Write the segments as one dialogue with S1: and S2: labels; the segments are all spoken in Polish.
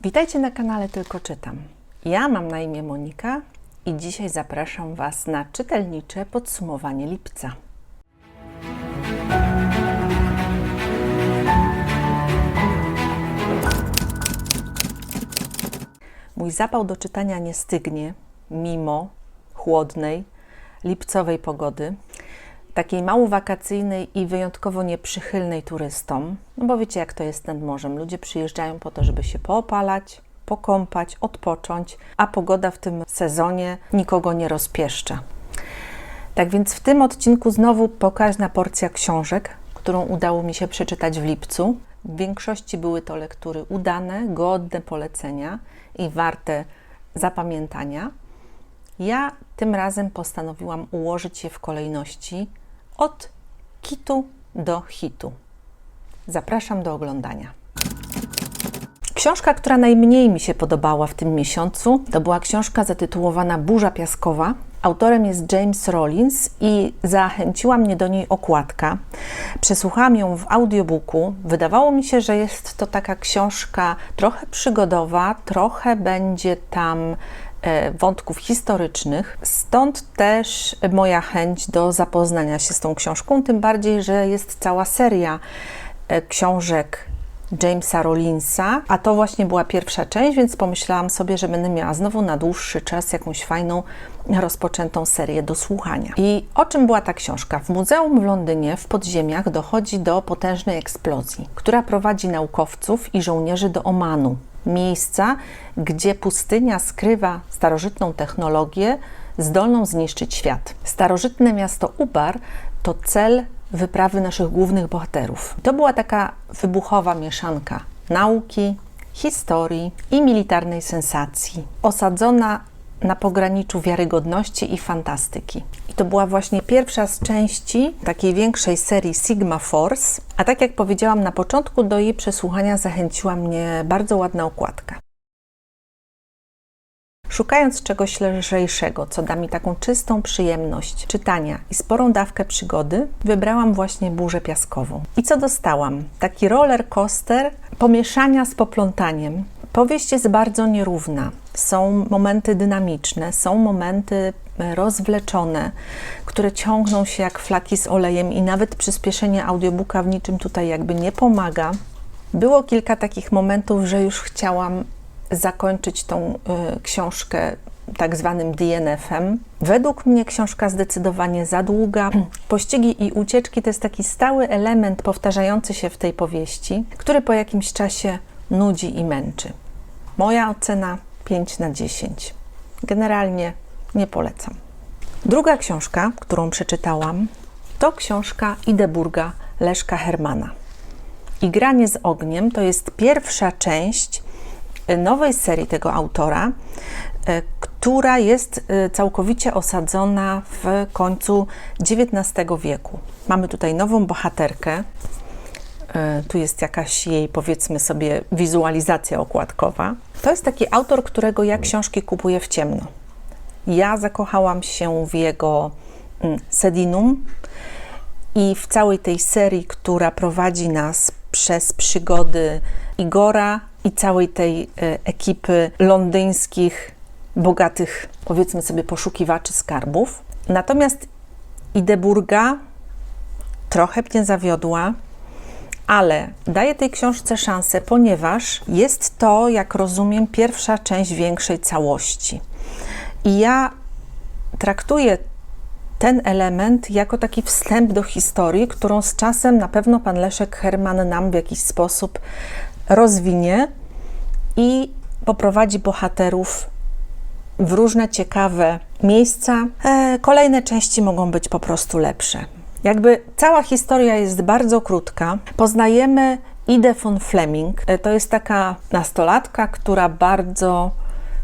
S1: Witajcie na kanale Tylko Czytam. Ja mam na imię Monika i dzisiaj zapraszam Was na czytelnicze podsumowanie lipca. Mój zapał do czytania nie stygnie mimo chłodnej, lipcowej pogody, takiej mało wakacyjnej i wyjątkowo nieprzychylnej turystom. No bo wiecie, jak to jest nad morzem. Ludzie przyjeżdżają po to, żeby się poopalać, pokąpać, odpocząć, a pogoda w tym sezonie nikogo nie rozpieszcza. Tak więc w tym odcinku znowu pokaźna porcja książek, którą udało mi się przeczytać w lipcu. W większości były to lektury udane, godne polecenia i warte zapamiętania. Ja tym razem postanowiłam ułożyć je w kolejności od kitu do hitu. Zapraszam do oglądania. Książka, która najmniej mi się podobała w tym miesiącu, to była książka zatytułowana Burza Piaskowa. Autorem jest James Rollins i zachęciła mnie do niej okładka. Przesłuchałam ją w audiobooku. Wydawało mi się, że jest to taka książka trochę przygodowa, trochę będzie tam e, wątków historycznych. Stąd też moja chęć do zapoznania się z tą książką, tym bardziej, że jest cała seria e, książek Jamesa Rollinsa, a to właśnie była pierwsza część, więc pomyślałam sobie, że będę miała znowu na dłuższy czas jakąś fajną, rozpoczętą serię do słuchania. I o czym była ta książka? W muzeum w Londynie w podziemiach dochodzi do potężnej eksplozji, która prowadzi naukowców i żołnierzy do Omanu, miejsca, gdzie pustynia skrywa starożytną technologię zdolną zniszczyć świat. Starożytne miasto Ubar to cel wyprawy naszych głównych bohaterów. To była taka wybuchowa mieszanka nauki, historii i militarnej sensacji, osadzona na pograniczu wiarygodności i fantastyki. I to była właśnie pierwsza z części takiej większej serii Sigma Force, a tak jak powiedziałam na początku, do jej przesłuchania zachęciła mnie bardzo ładna okładka. Szukając czegoś lżejszego, co da mi taką czystą przyjemność czytania i sporą dawkę przygody, wybrałam właśnie burzę piaskową. I co dostałam? Taki roller coaster pomieszania z poplątaniem. Powieść jest bardzo nierówna. Są momenty dynamiczne, są momenty rozwleczone, które ciągną się jak flaki z olejem i nawet przyspieszenie audiobooka w niczym tutaj jakby nie pomaga. Było kilka takich momentów, że już chciałam zakończyć tą y, książkę tak zwanym DNF-em. Według mnie książka zdecydowanie za długa. Pościgi i ucieczki to jest taki stały element powtarzający się w tej powieści, który po jakimś czasie nudzi i męczy. Moja ocena 5 na 10. Generalnie nie polecam. Druga książka, którą przeczytałam, to książka Ideburga Leszka Hermana. Igranie z ogniem to jest pierwsza część nowej serii tego autora, e, która jest e, całkowicie osadzona w końcu XIX wieku. Mamy tutaj nową bohaterkę. E, tu jest jakaś jej, powiedzmy sobie, wizualizacja okładkowa. To jest taki autor, którego ja książki kupuję w ciemno. Ja zakochałam się w jego mm, Sedinum i w całej tej serii, która prowadzi nas przez przygody Igora i całej tej e, ekipy londyńskich, bogatych, powiedzmy sobie, poszukiwaczy skarbów. Natomiast Ideburga trochę mnie zawiodła, ale daję tej książce szansę, ponieważ jest to, jak rozumiem, pierwsza część większej całości. I ja traktuję ten element jako taki wstęp do historii, którą z czasem na pewno pan Leszek Herman nam w jakiś sposób rozwinie i poprowadzi bohaterów w różne ciekawe miejsca. E, kolejne części mogą być po prostu lepsze. Jakby cała historia jest bardzo krótka. Poznajemy Ide von Fleming. E, to jest taka nastolatka, która bardzo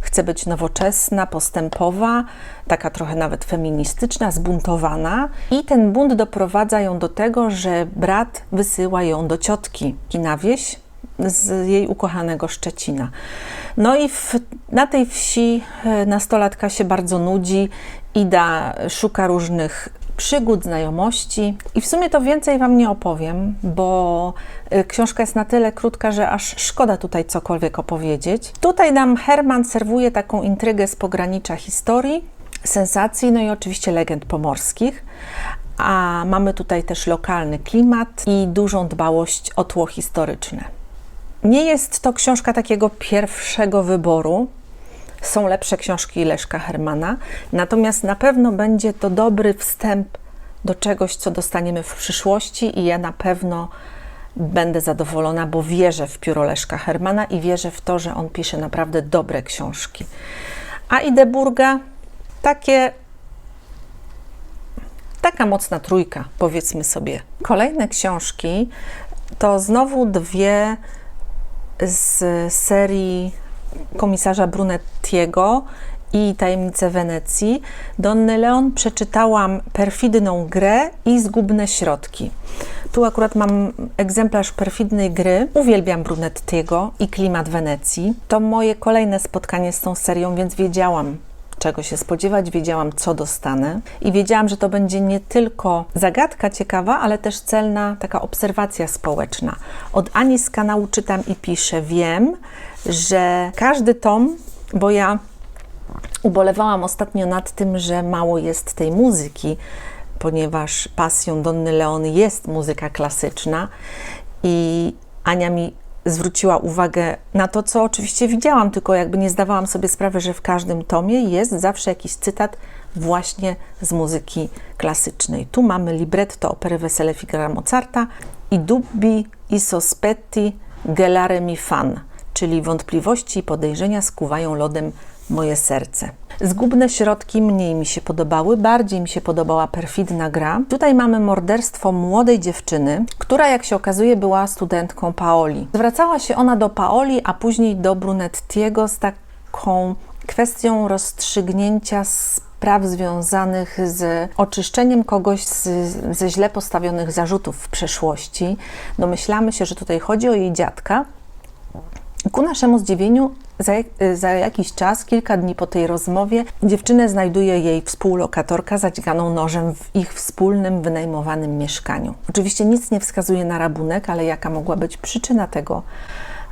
S1: chce być nowoczesna, postępowa, taka trochę nawet feministyczna, zbuntowana. I ten bunt doprowadza ją do tego, że brat wysyła ją do ciotki na wieś, z jej ukochanego Szczecina. No i w, na tej wsi e, nastolatka się bardzo nudzi. Ida szuka różnych przygód, znajomości. I w sumie to więcej Wam nie opowiem, bo y, książka jest na tyle krótka, że aż szkoda tutaj cokolwiek opowiedzieć. Tutaj nam Herman serwuje taką intrygę z pogranicza historii, sensacji, no i oczywiście legend pomorskich. A mamy tutaj też lokalny klimat i dużą dbałość o tło historyczne. Nie jest to książka takiego pierwszego wyboru. Są lepsze książki Leszka Hermana, natomiast na pewno będzie to dobry wstęp do czegoś, co dostaniemy w przyszłości, i ja na pewno będę zadowolona, bo wierzę w pióro Leszka Hermana i wierzę w to, że on pisze naprawdę dobre książki. A Ideburga takie taka mocna trójka, powiedzmy sobie. Kolejne książki to znowu dwie z serii komisarza Brunettiego i Tajemnice Wenecji. Donny Leon przeczytałam Perfidną grę i Zgubne środki. Tu akurat mam egzemplarz perfidnej gry. Uwielbiam Brunettiego i klimat Wenecji. To moje kolejne spotkanie z tą serią, więc wiedziałam, czego się spodziewać, wiedziałam, co dostanę i wiedziałam, że to będzie nie tylko zagadka ciekawa, ale też celna taka obserwacja społeczna. Od Ani z kanału czytam i piszę, wiem, że każdy tom, bo ja ubolewałam ostatnio nad tym, że mało jest tej muzyki, ponieważ pasją Donny Leon jest muzyka klasyczna i Ania mi zwróciła uwagę na to, co oczywiście widziałam, tylko jakby nie zdawałam sobie sprawy, że w każdym tomie jest zawsze jakiś cytat właśnie z muzyki klasycznej. Tu mamy libretto opery Wesele Figara Mozarta i dubbi i sospetti gelare mi fan, czyli wątpliwości i podejrzenia skuwają lodem moje serce. Zgubne środki mniej mi się podobały, bardziej mi się podobała perfidna gra. Tutaj mamy morderstwo młodej dziewczyny, która jak się okazuje była studentką Paoli. Zwracała się ona do Paoli, a później do Brunettiego z taką kwestią rozstrzygnięcia spraw związanych z oczyszczeniem kogoś z, ze źle postawionych zarzutów w przeszłości. Domyślamy się, że tutaj chodzi o jej dziadka. Ku naszemu zdziwieniu za, za, jakiś czas, kilka dni po tej rozmowie, dziewczynę znajduje jej współlokatorka zadźganą nożem w ich wspólnym, wynajmowanym mieszkaniu. Oczywiście nic nie wskazuje na rabunek, ale jaka mogła być przyczyna tego,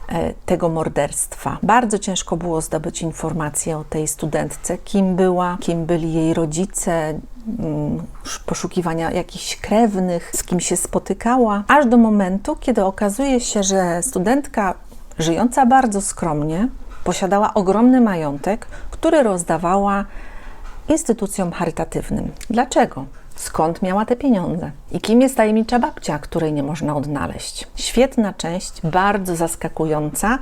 S1: e, tego morderstwa. Bardzo ciężko było zdobyć informacje o tej studentce, kim była, kim byli jej rodzice, mm, poszukiwania jakichś krewnych, z kim się spotykała, aż do momentu, kiedy okazuje się, że studentka żyjąca bardzo skromnie, Posiadała ogromny majątek, który rozdawała instytucjom charytatywnym. Dlaczego? Skąd miała te pieniądze? I kim jest tajemnicza babcia, której nie można odnaleźć? Świetna część, bardzo zaskakująca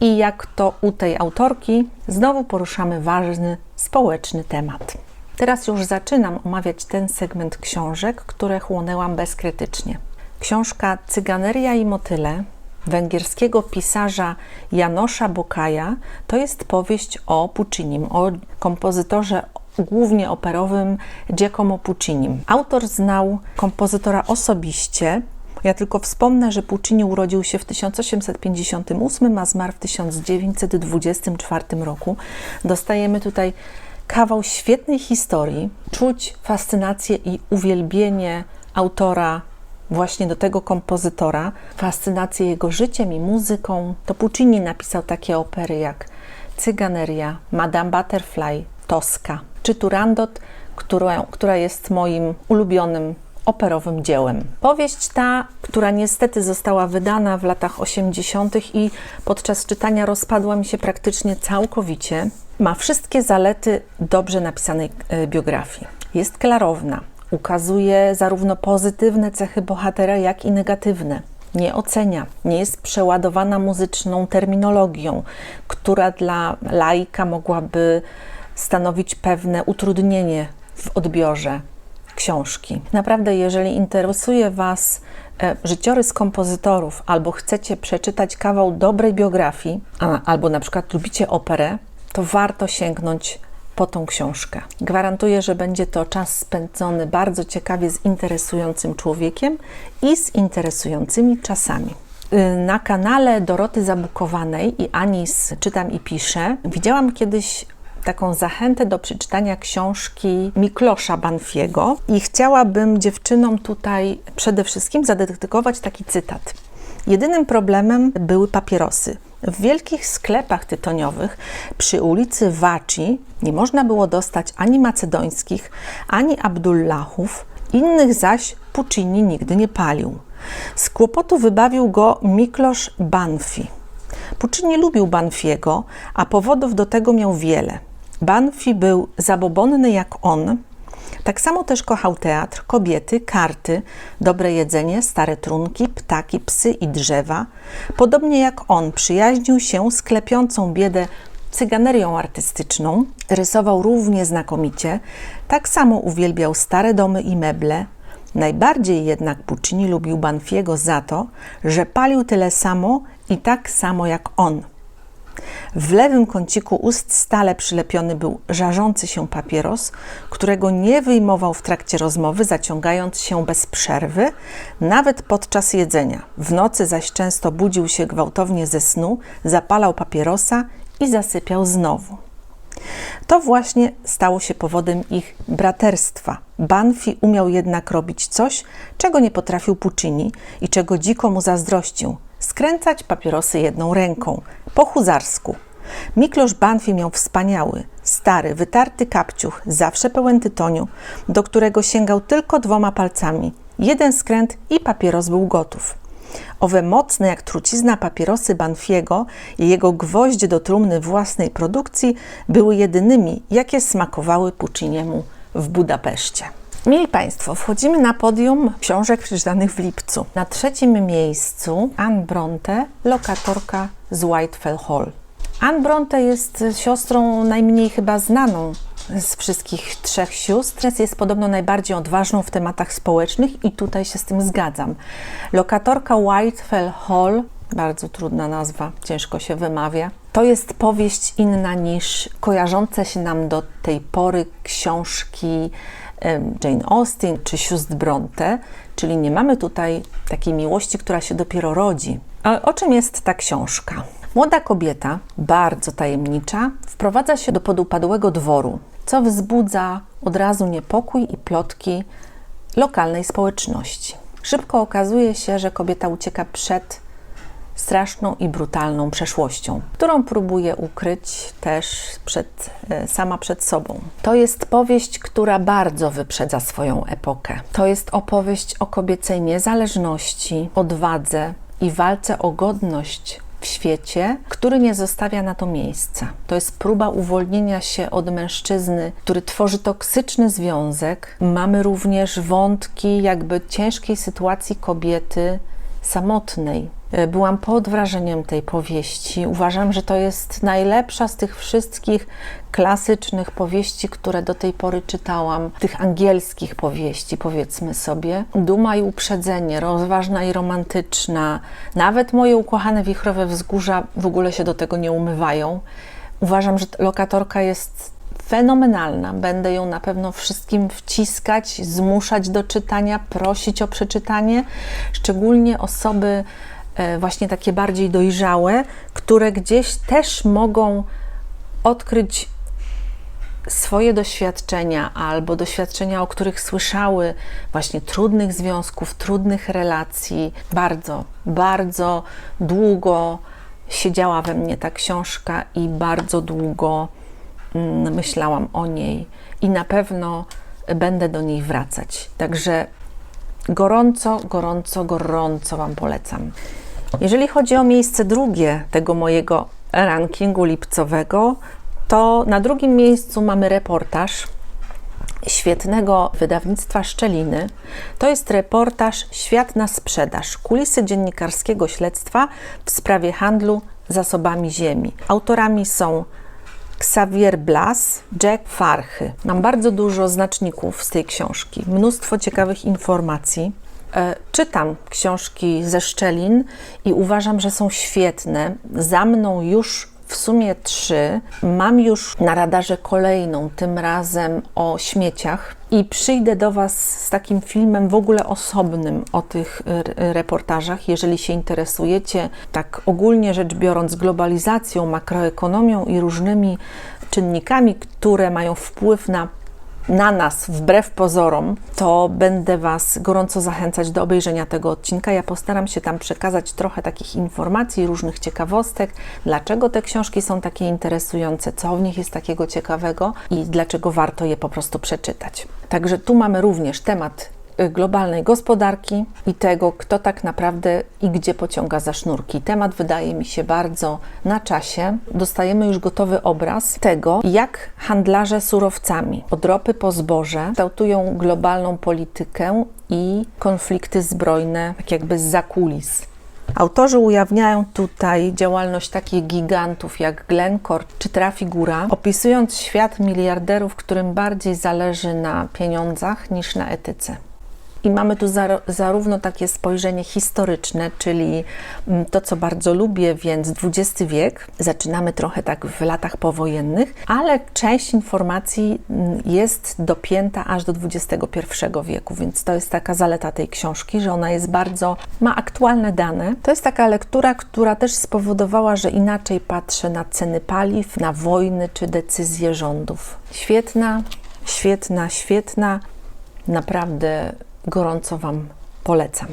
S1: i jak to u tej autorki, znowu poruszamy ważny społeczny temat. Teraz już zaczynam omawiać ten segment książek, które chłonęłam bezkrytycznie. Książka Cyganeria i motyle węgierskiego pisarza Janosza Bokaja to jest powieść o Puccinim, o kompozytorze głównie operowym Giacomo Puccinim. Autor znał kompozytora osobiście. Ja tylko wspomnę, że Puccini urodził się w 1858, a zmarł w 1924 roku. Dostajemy tutaj kawał świetnej historii, czuć fascynację i uwielbienie autora właśnie do tego kompozytora, fascynację jego życiem i muzyką. To Puccini napisał takie opery jak Cyganeria, Madame Butterfly, Tosca czy Turandot, która, która jest moim ulubionym operowym dziełem. Powieść ta, która niestety została wydana w latach 80. i podczas czytania rozpadła mi się praktycznie całkowicie, ma wszystkie zalety dobrze napisanej e, biografii. Jest klarowna, ukazuje zarówno pozytywne cechy bohatera, jak i negatywne. Nie ocenia, nie jest przeładowana muzyczną terminologią, która dla laika mogłaby stanowić pewne utrudnienie w odbiorze książki. Naprawdę, jeżeli interesuje Was e, życiorys kompozytorów, albo chcecie przeczytać kawał dobrej biografii, a, albo na przykład lubicie operę, to warto sięgnąć po tą książkę. Gwarantuję, że będzie to czas spędzony bardzo ciekawie z interesującym człowiekiem i z interesującymi czasami. Y, na kanale Doroty Zabukowanej i Anis Czytam i Piszę widziałam kiedyś taką zachętę do przeczytania książki Miklosza Banfiego i chciałabym dziewczynom tutaj przede wszystkim zadedykować taki cytat. Jedynym problemem były papierosy. W wielkich sklepach tytoniowych przy ulicy Waci nie można było dostać ani macedońskich, ani Abdullahów, innych zaś Puccini nigdy nie palił. Z kłopotu wybawił go Miklosz Banfi. Puccini lubił Banfiego, a powodów do tego miał wiele. Banfi był zabobonny jak on, tak samo też kochał teatr, kobiety, karty, dobre jedzenie, stare trunki, ptaki, psy i drzewa. Podobnie jak on, przyjaźnił się z klepiącą biedę cyganerią artystyczną, rysował równie znakomicie, tak samo uwielbiał stare domy i meble. Najbardziej jednak Puccini lubił Banfiego za to, że palił tyle samo i tak samo jak on – w lewym kąciku ust stale przylepiony był żarzący się papieros, którego nie wyjmował w trakcie rozmowy, zaciągając się bez przerwy, nawet podczas jedzenia. W nocy zaś często budził się gwałtownie ze snu, zapalał papierosa i zasypiał znowu. To właśnie stało się powodem ich braterstwa. Banfi umiał jednak robić coś, czego nie potrafił Puccini i czego dziko mu zazdrościł skręcać papierosy jedną ręką, po huzarsku. Miklosz Banfi miał wspaniały, stary, wytarty kapciuch, zawsze pełen tytoniu, do którego sięgał tylko dwoma palcami. Jeden skręt i papieros był gotów. Owe mocne jak trucizna papierosy Banfiego i jego gwoździe do trumny własnej produkcji były jedynymi, jakie smakowały Pucciniemu w Budapeszcie. Mili Państwo, wchodzimy na podium książek przeczytanych w lipcu. Na trzecim miejscu Anne Bronte, lokatorka z Whitefell Hall. Anne Bronte jest siostrą najmniej chyba znaną z wszystkich trzech sióstr. Jest podobno najbardziej odważną w tematach społecznych i tutaj się z tym zgadzam. Lokatorka Whitefell Hall, bardzo trudna nazwa, ciężko się wymawia. To jest powieść inna niż kojarzące się nam do tej pory książki Jane Austen czy sióstr Bronte, czyli nie mamy tutaj takiej miłości, która się dopiero rodzi. O czym jest ta książka? Młoda kobieta, bardzo tajemnicza, wprowadza się do podupadłego dworu, co wzbudza od razu niepokój i plotki lokalnej społeczności. Szybko okazuje się, że kobieta ucieka przed straszną i brutalną przeszłością, którą próbuje ukryć też przed, e, sama przed sobą. To jest powieść, która bardzo wyprzedza swoją epokę. To jest opowieść o kobiecej niezależności, odwadze i walce o godność w świecie, który nie zostawia na to miejsca. To jest próba uwolnienia się od mężczyzny, który tworzy toksyczny związek. Mamy również wątki jakby ciężkiej sytuacji kobiety samotnej, E, byłam pod wrażeniem tej powieści. Uważam, że to jest najlepsza z tych wszystkich klasycznych powieści, które do tej pory czytałam, tych angielskich powieści, powiedzmy sobie. Duma i uprzedzenie, rozważna i romantyczna. Nawet moje ukochane wichrowe wzgórza w ogóle się do tego nie umywają. Uważam, że lokatorka jest fenomenalna. Będę ją na pewno wszystkim wciskać, zmuszać do czytania, prosić o przeczytanie, szczególnie osoby E, właśnie takie bardziej dojrzałe, które gdzieś też mogą odkryć swoje doświadczenia albo doświadczenia, o których słyszały, właśnie trudnych związków, trudnych relacji. Bardzo, bardzo długo siedziała we mnie ta książka i bardzo długo mm, myślałam o niej i na pewno będę do niej wracać. Także gorąco, gorąco, gorąco Wam polecam. Jeżeli chodzi o miejsce drugie tego mojego rankingu lipcowego, to na drugim miejscu mamy reportaż świetnego wydawnictwa Szczeliny. To jest reportaż Świat na sprzedaż kulisy dziennikarskiego śledztwa w sprawie handlu zasobami ziemi. Autorami są Xavier Blas, Jack Farchy. Mam bardzo dużo znaczników z tej książki, mnóstwo ciekawych informacji. E, czytam książki ze Szczelin i uważam, że są świetne. Za mną już w sumie trzy. Mam już na radarze kolejną, tym razem o śmieciach. I przyjdę do Was z takim filmem w ogóle osobnym o tych reportażach. Jeżeli się interesujecie, tak ogólnie rzecz biorąc, globalizacją, makroekonomią i różnymi czynnikami, które mają wpływ na na nas, wbrew pozorom, to będę Was gorąco zachęcać do obejrzenia tego odcinka. Ja postaram się tam przekazać trochę takich informacji, różnych ciekawostek, dlaczego te książki są takie interesujące, co w nich jest takiego ciekawego i dlaczego warto je po prostu przeczytać. Także tu mamy również temat globalnej gospodarki i tego, kto tak naprawdę i gdzie pociąga za sznurki. Temat wydaje mi się bardzo na czasie. Dostajemy już gotowy obraz tego, jak handlarze surowcami od ropy po zboże kształtują globalną politykę i konflikty zbrojne, tak jakby z zakulis. Autorzy ujawniają tutaj działalność takich gigantów jak Glencore czy Trafigura, opisując świat miliarderów, którym bardziej zależy na pieniądzach niż na etyce. I mamy tu zarówno takie spojrzenie historyczne, czyli mm, to, co bardzo lubię, więc XX wiek, zaczynamy trochę tak w latach powojennych, ale część informacji mm, jest dopięta aż do XXI wieku, więc to jest taka zaleta tej książki, że ona jest bardzo, ma aktualne dane. To jest taka lektura, która też spowodowała, że inaczej patrzę na ceny paliw, na wojny czy decyzje rządów. Świetna, świetna, świetna. Naprawdę gorąco Wam polecam.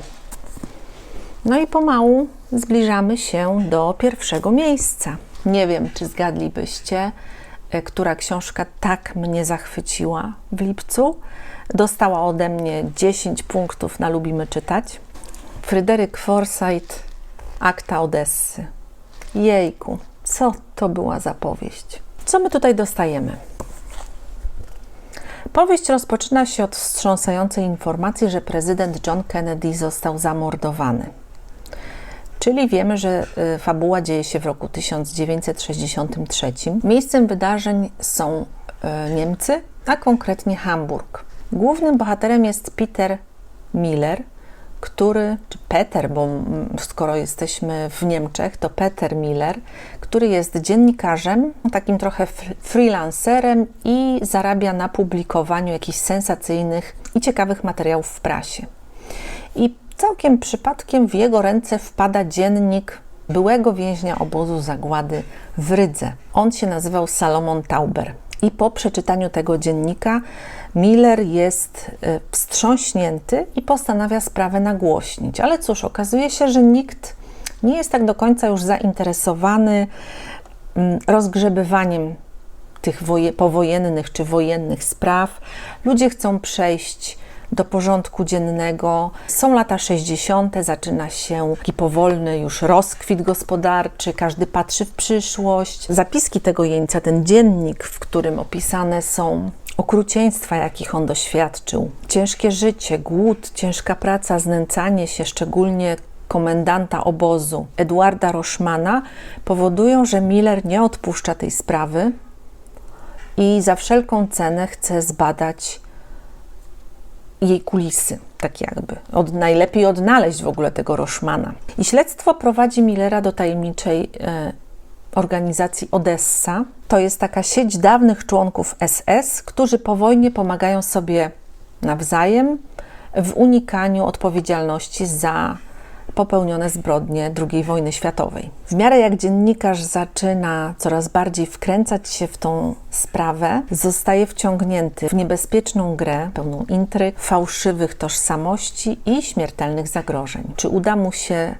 S1: No i pomału zbliżamy się do pierwszego miejsca. Nie wiem, czy zgadlibyście, e, która książka tak mnie zachwyciła w lipcu. Dostała ode mnie 10 punktów na Lubimy Czytać. Fryderyk Forsyth, Akta Odessy. Jejku, co to była za powieść? Co my tutaj dostajemy? Powieść rozpoczyna się od wstrząsającej informacji, że prezydent John Kennedy został zamordowany. Czyli wiemy, że y, fabuła dzieje się w roku 1963. Miejscem wydarzeń są y, Niemcy, a konkretnie Hamburg. Głównym bohaterem jest Peter Miller, który, czy Peter, bo skoro jesteśmy w Niemczech, to Peter Miller, który jest dziennikarzem, takim trochę freelancerem i zarabia na publikowaniu jakichś sensacyjnych i ciekawych materiałów w prasie. I całkiem przypadkiem w jego ręce wpada dziennik byłego więźnia obozu zagłady w Rydze. On się nazywał Salomon Tauber. I po przeczytaniu tego dziennika Miller jest e, wstrząśnięty i postanawia sprawę nagłośnić. Ale cóż, okazuje się, że nikt nie jest tak do końca już zainteresowany mm, rozgrzebywaniem tych powojennych czy wojennych spraw. Ludzie chcą przejść do porządku dziennego. Są lata 60., zaczyna się taki powolny już rozkwit gospodarczy, każdy patrzy w przyszłość. Zapiski tego jeńca, ten dziennik, w którym opisane są okrucieństwa, jakich on doświadczył, ciężkie życie, głód, ciężka praca, znęcanie się, szczególnie komendanta obozu Edwarda Roszmana, powodują, że Miller nie odpuszcza tej sprawy i za wszelką cenę chce zbadać jej kulisy, tak jakby. Od, najlepiej odnaleźć w ogóle tego Roszmana. I śledztwo prowadzi Millera do tajemniczej e, organizacji Odessa. To jest taka sieć dawnych członków SS, którzy po wojnie pomagają sobie nawzajem w unikaniu odpowiedzialności za popełnione zbrodnie II wojny światowej. W miarę jak dziennikarz zaczyna coraz bardziej wkręcać się w tą sprawę, zostaje wciągnięty w niebezpieczną grę pełną intryg, fałszywych tożsamości i śmiertelnych zagrożeń. Czy uda mu się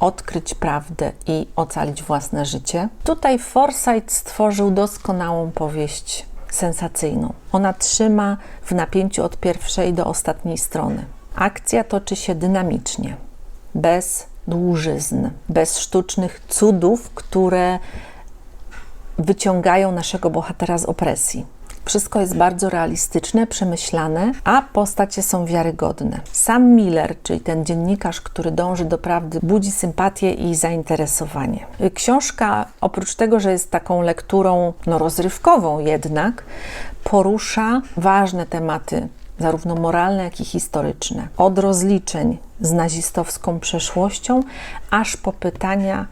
S1: odkryć prawdę i ocalić własne życie? Tutaj Forsyth stworzył doskonałą powieść sensacyjną. Ona trzyma w napięciu od pierwszej do ostatniej strony. Akcja toczy się dynamicznie bez dłużyzn, bez sztucznych cudów, które wyciągają naszego bohatera z opresji. Wszystko jest bardzo realistyczne, przemyślane, a postacie są wiarygodne. Sam Miller, czyli ten dziennikarz, który dąży do prawdy, budzi sympatię i zainteresowanie. Książka, oprócz tego, że jest taką lekturą no, rozrywkową jednak, porusza ważne tematy zarówno moralne, jak i historyczne. Od rozliczeń z nazistowską przeszłością, aż po pytania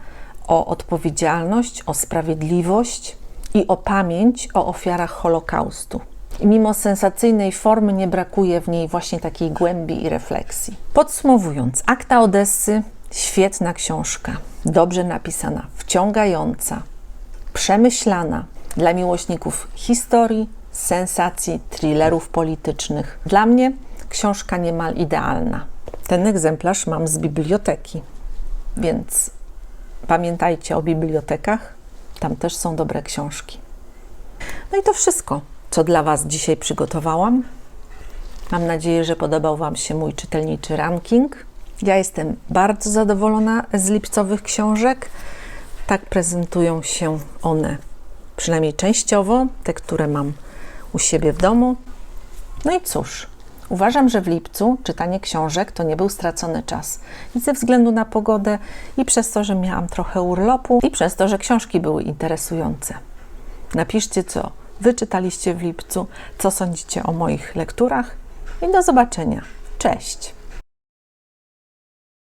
S1: o odpowiedzialność, o sprawiedliwość i o pamięć o ofiarach Holokaustu. Mimo sensacyjnej formy nie brakuje w niej właśnie takiej głębi i refleksji. Podsumowując, Akta Odessy świetna książka, dobrze napisana, wciągająca, przemyślana dla miłośników historii, sensacji, thrillerów politycznych. Dla mnie książka niemal idealna. Ten egzemplarz mam z biblioteki, więc pamiętajcie o bibliotekach, tam też są dobre książki. No i to wszystko, co dla Was dzisiaj przygotowałam. Mam nadzieję, że podobał Wam się mój czytelniczy ranking. Ja jestem bardzo zadowolona z lipcowych książek. Tak prezentują się one, przynajmniej częściowo, te, które mam u siebie w domu. No i cóż, uważam, że w lipcu czytanie książek to nie był stracony czas. I ze względu na pogodę, i przez to, że miałam trochę urlopu, i przez to, że książki były interesujące. Napiszcie, co Wy czytaliście w lipcu, co sądzicie o moich lekturach i do zobaczenia. Cześć!